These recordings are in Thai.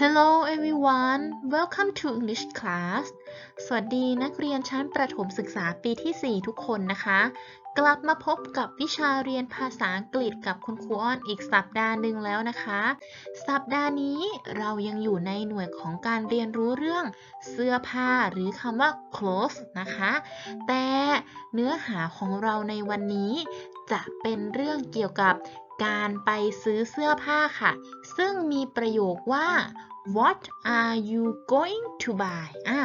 Hello everyone welcome to English class สวัสดีนักเรียนชั้นประถมศึกษาปีที่ 4 ทุกคนนะคะ กลับมาพบกับวิชาเรียนภาษาอังกฤษกับคุณครูอ้อนอีกสัปดาห์หนึ่งแล้วนะคะ สัปดาห์นี้เรายังอยู่ในหน่วยของการเรียนรู้เรื่องเสื้อผ้าหรือคำว่า clothes นะคะ แต่เนื้อหาของเราในวันนี้จะเป็นเรื่องเกี่ยวกับ การไปซื้อเสื้อผ้าค่ะ ซึ่งมีประโยคว่า What are you going to buy อะ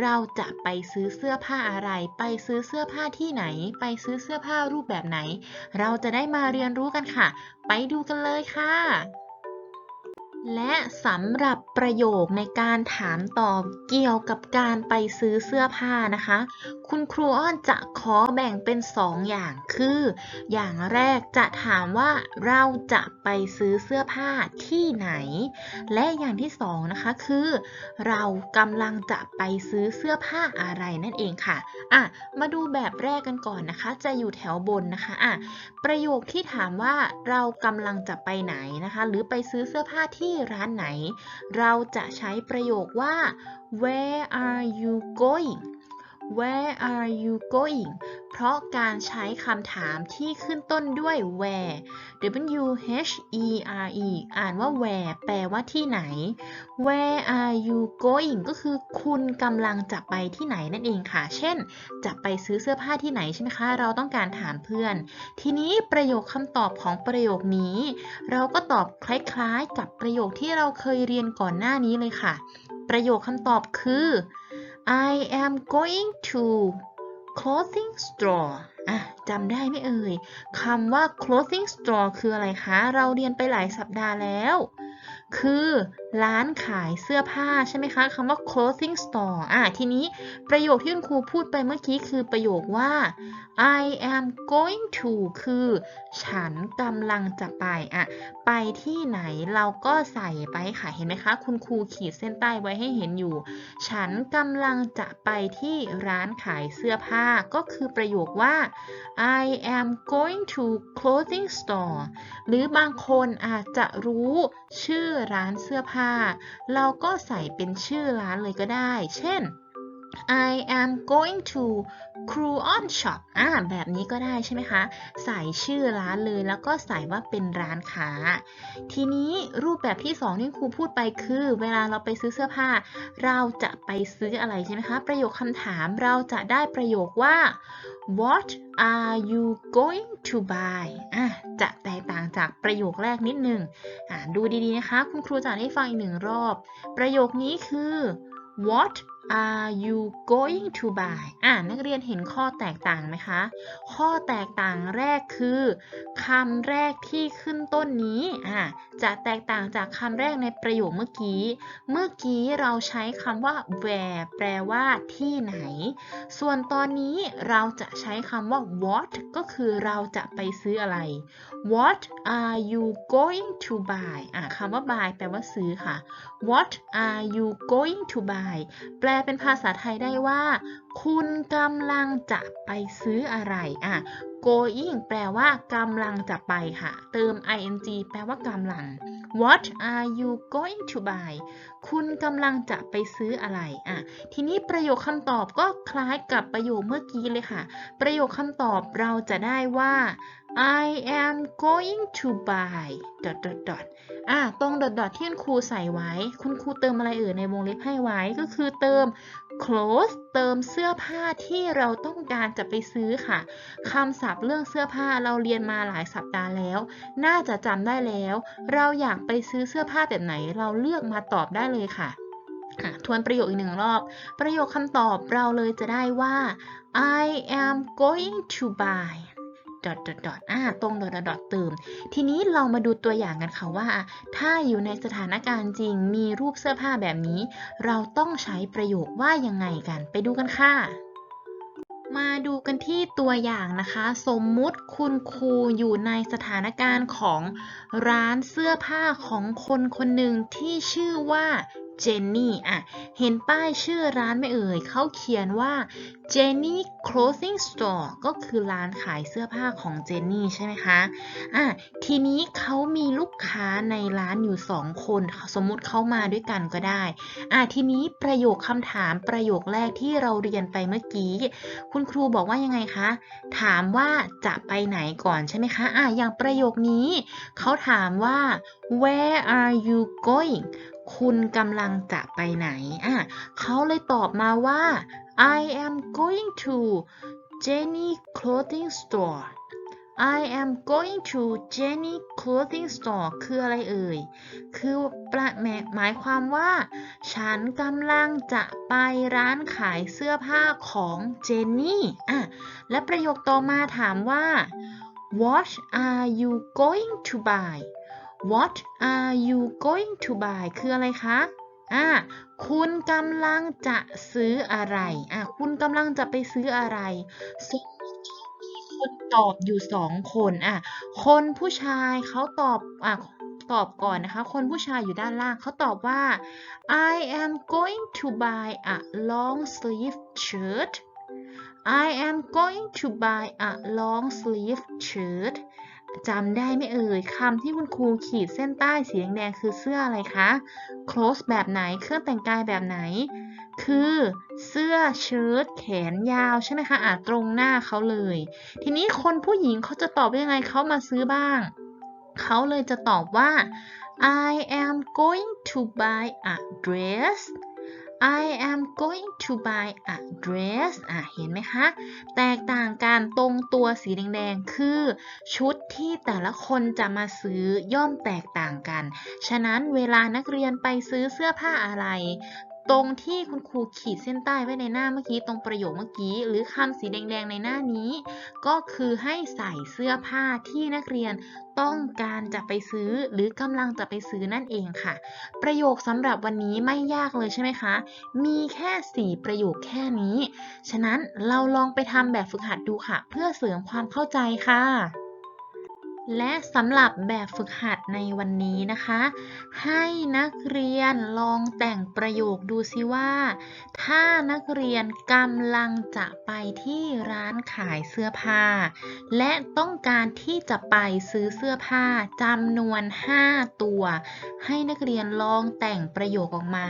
เราจะไปซื้อเสื้อผ้าอะไร ไปซื้อเสื้อผ้าที่ไหน ไปซื้อเสื้อผ้ารูปแบบไหน เราจะได้มาเรียนรู้กันค่ะ ไปดูกันเลยค่ะ และสำหรับประโยคในการถามตอบเกี่ยวกับการไปซื้อเสื้อผ้านะคะ คุณครูอ้อนจะขอแบ่งเป็น 2 อย่างคือ อย่างแรกจะถามว่าเราจะไปซื้อเสื้อผ้าที่ไหน และอย่างที่สองนะคะคือ เรากำลังจะไปซื้อเสื้อผ้าอะไรนั่นเองค่ะอะ มาดูแบบแรกกันก่อนนะคะ จะอยู่แถวบนนะคะอะประโยคที่ถามว่าเรากำลังจะไปไหนนะคะ หรือไปซื้อเสื้อผ้าที่ร้านไหน เราจะใช้ประโยคว่า where are you going where are you going เพราะการใช้คำถามที่ขึ้นต้นด้วย where w h e r e อ่านว่า where แปลว่าที่ไหน where are you going ก็คือคุณกำลังจะไปที่ไหนนั่นเองค่ะ เช่น จะไปซื้อเสื้อผ้าที่ไหนใช่ไหมคะ เราต้องการถามเพื่อน ทีนี้ประโยคคำตอบของประโยคนี้ เราก็ตอบคล้ายๆ กับประโยคที่เราเคยเรียนก่อนหน้านี้เลยค่ะ ประโยคคำตอบคือ I am going to clothing store อะจำได้ไหมเอ่ยคำว่า clothing store คืออะไรคะ เราเรียนไปหลายสัปดาห์แล้ว คือ ร้านขายเสื้อผ้าใช่ไหมคะคำว่า clothing store อะทีนี้ประโยคที่คุณครูพูดไปเมื่อกี้คือประโยคว่า I am going to คือ ฉันกำลังจะไปอะไปที่ไหนเราก็ใส่ไปค่ะ เห็นไหมคะ คุณครูขีดเส้นใต้ไว้ให้เห็นอยู่ ฉันกำลังจะไปที่ร้านขายเสื้อผ้า ก็คือประโยคว่า I am going to clothing store หรือบางคนอาจจะรู้ชื่อร้านเสื้อผ้าเราก็ใส่เป็นชื่อร้านเลยก็ได้ เช่น I am going to Cruon Shop อ่าแบบนี้ก็ได้ใช่ไหมคะ ใส่ชื่อร้านเลยแล้วก็ใส่ว่าเป็นร้านค้า ทีนี้รูปแบบที่สองที่ครูพูดไปคือ เวลาเราไปซื้อเสื้อผ้า เราจะไปซื้ออะไรใช่ไหมคะ ประโยคคำถามเราจะได้ประโยคว่า What are you going to buy อะจะแตกต่างจากประโยคแรกนิดนึงอ่าดูดีๆนะคะ คุณครูจะให้ฟังอีกหนึ่งรอบ ประโยคนี้คือ What are you going to buy อ่านักเรียนเห็นข้อแตกต่างไหมคะ ข้อแตกต่างแรกคือคำแรกที่ขึ้นต้นนี้อ่าจะแตกต่างจากคำแรกในประโยคเมื่อกี้ เมื่อกี้เราใช้คำว่า where แปลว่าที่ไหน ส่วนตอนนี้เราจะใช้คำว่า what ก็คือเราจะไปซื้ออะไร What are you going to buy อ่าคำว่า buy แปลว่าซื้อค่ะ What are you going to buy แปลเป็นภาษาไทยได้ว่า คุณกำลังจะไปซื้ออะไรอะ going แปลว่ากำลังจะไปค่ะ เติม ing แปลว่ากำลัง What are you going to buy คุณกำลังจะไปซื้ออะไรอะ ทีนี้ประโยคคำตอบก็คล้ายกับประโยคเมื่อกี้เลยค่ะ ประโยคคำตอบเราจะได้ว่า I am going to buy dot dot dot อะตรง dot dot ที่คุณครูใส่ไว้ คุณครูเติมอะไรเอ่ยในวงเล็บให้ไว้ก็คือเติม clothes เติมเสื้อผ้าที่เราต้องการจะไปซื้อค่ะคำศัพท์เรื่องเสื้อผ้าเราเรียนมาหลายสัปดาห์แล้ว น่าจะจำได้แล้ว เราอยากไปซื้อเสื้อผ้าแบบไหน เราเลือกมาตอบได้เลยค่ะทวนประโยคอีกหนึ่งรอบ ประโยคคำตอบเราเลยจะได้ว่า I am going to buy dot dot dot อ่าตรง dot dot dot เติม ทีนี้เรามาดูตัวอย่างกันค่ะว่า ถ้าอยู่ในสถานการณ์จริงมีรูปเสื้อผ้าแบบนี้ เราต้องใช้ประโยคว่ายังไงกัน ไปดูกันค่ะมาดูกันที่ตัวอย่างนะคะ สมมุติคุณครูอยู่ในสถานการณ์ของร้านเสื้อผ้าของคนคนหนึ่งที่ชื่อว่า เจนนี่อะ เห็นป้ายชื่อร้านไม่เอ่ย เขาเขียนว่า Jenny Clothing Store ก็คือร้านขายเสื้อผ้าของเจนนี่ใช่ไหมคะ อะ ทีนี้เขามีลูกค้าในร้านอยู่สองคน สมมุติเขามาด้วยกันก็ได้ อะ ทีนี้ประโยคคำถามประโยคแรกที่เราเรียนไปเมื่อกี้ คุณครูบอกว่ายังไงคะ ถามว่าจะไปไหนก่อนใช่ไหมคะ อะ อย่างประโยคนี้ เขาถามว่า where are you going คุณกำลังจะไปไหนอะเขาเลยตอบมาว่า I am going to Jenny clothing store I am going to Jenny clothing store คืออะไรเอ่ย คือประแมหมายความว่า ฉันกำลังจะไปร้านขายเสื้อผ้าของเจนนี่อะและประโยคต่อมาถามว่า What are you going to buy What are you going to buy คืออะไรคะอะคุณกำลังจะซื้ออะไรอะคุณกำลังจะไปซื้ออะไรสมมติว่ามีคนตอบอยู่สองคนอะคนผู้ชายเขาตอบอะตอบก่อนนะคะ คนผู้ชายอยู่ด้านล่างเขาตอบว่า I am going to buy a long sleeve shirt I am going to buy a long sleeve shirt จำได้ไหมเอ่ยคำที่คุณครูขีดเส้นใต้สีแดงๆคือเสื้ออะไรคะ clothes แบบไหนเครื่องแต่งกายแบบไหน คือเสื้อเชิ้ตแขนยาวใช่ไหมคะอะตรงหน้าเขาเลย ทีนี้คนผู้หญิงเขาจะตอบว่ายังไงเขามาซื้อบ้าง เขาเลยจะตอบว่า I am going to buy a dress I am going to buy a dress อะเห็นไหมคะ แตกต่างกันตรงตัวสีแดงๆ คือชุดที่แต่ละคนจะมาซื้อย่อมแตกต่างกัน ฉะนั้นเวลานักเรียนไปซื้อเสื้อผ้าอะไร ตรงที่คุณครูขีดเส้นใต้ไว้ในหน้าเมื่อกี้ตรงประโยคเมื่อกี้ หรือคำสีแดงๆในหน้านี้ ก็คือให้ใส่เสื้อผ้าที่นักเรียนต้องการจะไปซื้อหรือกำลังจะไปซื้อนั่นเองค่ะ ประโยคสำหรับวันนี้ไม่ยากเลยใช่ไหมคะ มีแค่ 4 ประโยคแค่นี้ ฉะนั้นเราลองไปทำแบบฝึกหัดดูค่ะ เพื่อเสริมความเข้าใจค่ะ และสำหรับแบบฝึกหัดในวันนี้นะคะ ให้นักเรียนลองแต่งประโยคดูซิว่า ถ้านักเรียนกำลังจะไปที่ร้านขายเสื้อผ้า และต้องการที่จะไปซื้อเสื้อผ้าจำนวน 5 ตัว ให้นักเรียนลองแต่งประโยคออกมา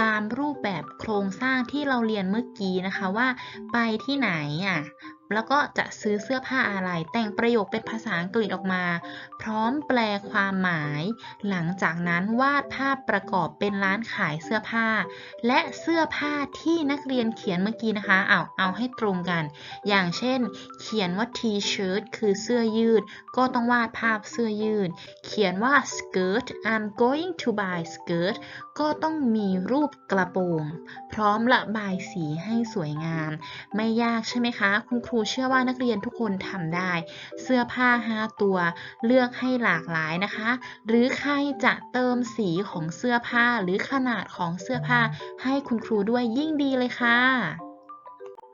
ตามรูปแบบโครงสร้างที่เราเรียนเมื่อกี้นะคะว่า ไปที่ไหนอะ แล้วก็จะซื้อเสื้อผ้าอะไร แต่งประโยคเป็นภาษาอังกฤษออกมา พร้อมแปลความหมาย หลังจากนั้นวาดภาพประกอบเป็นร้านขายเสื้อผ้า และเสื้อผ้าที่นักเรียนเขียนเมื่อกี้นะคะเอาเอาให้ตรงกัน อย่างเช่น เขียนว่า T-shirt คือเสื้อยืด ก็ต้องวาดภาพเสื้อยืด เขียนว่า skirt I'm going to buy skirt ก็ต้องมีรูปกระโปรง พร้อมระบายสีให้สวยงาม ไม่ยากใช่ไหมคะ คุณครูเชื่อว่านักเรียนทุกคนทำได้ เสื้อผ้า 5 ตัว เลือกให้หลากหลายนะคะ หรือใครจะเติมสีของเสื้อผ้าหรือขนาดของเสื้อผ้าให้คุณครูด้วยยิ่งดีเลยค่ะ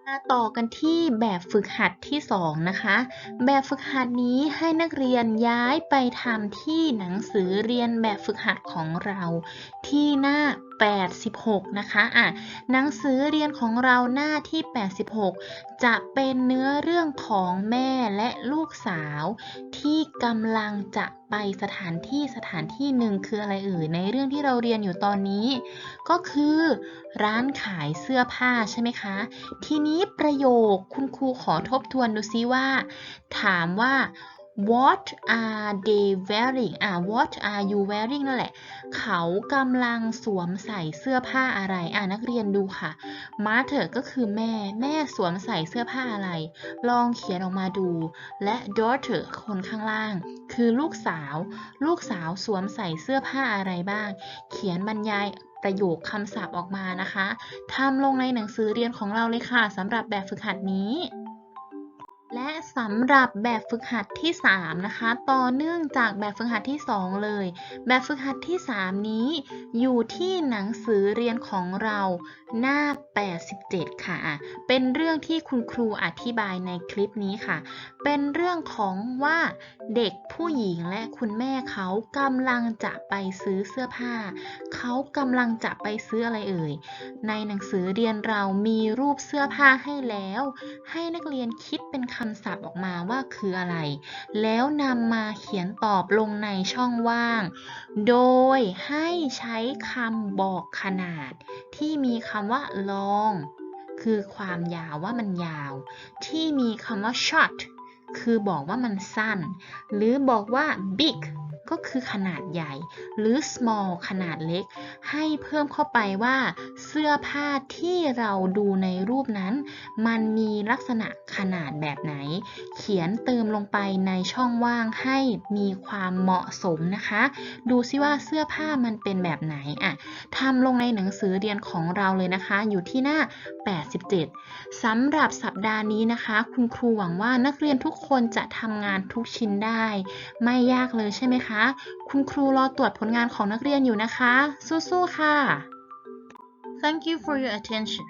มาต่อกันที่แบบฝึกหัดที่ 2 นะคะ แบบฝึกหัดนี้ให้นักเรียนย้ายไปทำที่หนังสือเรียนแบบฝึกหัดของเรา ที่หน้า 86นะคะอะหนังสือเรียนของเราหน้าที่ 86 จะเป็นเนื้อเรื่องของแม่และลูกสาว ที่กำลังจะไปสถานที่สถานที่หนึ่งคืออะไรเอ่ยในเรื่องที่เราเรียนอยู่ตอนนี้ ก็คือร้านขายเสื้อผ้าใช่ไหมคะ ทีนี้ประโยคคุณครูขอทบทวนดูซิว่า ถามว่า what are they wearing อะ what are you wearing นั่นแหละ เขากำลังสวมใส่เสื้อผ้าอะไร อะนักเรียนดูค่ะ mother ก็คือแม่ แม่สวมใส่เสื้อผ้าอะไร ลองเขียนออกมาดู และ daughter คนข้างล่าง คือลูกสาว ลูกสาวสวมใส่เสื้อผ้าอะไรบ้าง เขียนบรรยายประโยคคำศัพท์ออกมานะคะทำลงในหนังสือเรียนของเราเลยค่ะสำหรับแบบฝึกหัดนี้ และสำหรับแบบฝึกหัดที่ 3 นะคะ ต่อเนื่องจากแบบฝึกหัดที่ 2 เลย แบบฝึกหัดที่ 3 นี้ อยู่ที่หนังสือเรียนของเราหน้า 87 ค่ะ เป็นเรื่องที่คุณครูอธิบายในคลิปนี้ค่ะ เป็นเรื่องของว่าเด็กผู้หญิงและคุณแม่เขากำลังจะไปซื้อเสื้อผ้า เขากำลังจะไปซื้ออะไรเอ่ย ในหนังสือเรียนเรามีรูปเสื้อผ้าให้แล้ว ให้นักเรียนคิดเป็นคำำศัพท์ออกมาว่าคืออะไร แล้วนำมาเขียนตอบลงในช่องว่าง โดยให้ใช้คำบอกขนาด ที่มีคำว่า long คือความยาวว่ามันยาว ที่มีคำว่า short คือบอกว่ามันสั้น หรือบอกว่า big ก็คือขนาดใหญ่ หรือ small ขนาดเล็ก ให้เพิ่มเข้าไปว่า เสื้อผ้าที่เราดูในรูปนั้น มันมีลักษณะขนาดแบบไหน เขียนเติมลงไปในช่องว่างให้มีความเหมาะสมนะคะ ดูซิว่าเสื้อผ้ามันเป็นแบบไหนอะทำลงในหนังสือเรียนของเราเลยนะคะ อยู่ที่หน้า 87สำหรับสัปดาห์นี้นะคะ คุณครูหวังว่านักเรียนทุกคนจะทำงานทุกชิ้นได้ ไม่ยากเลยใช่ไหมคะคุณครูรอตรวจผลงานของนักเรียนอยู่นะคะ สู้ๆค่ะ Thank you for your attention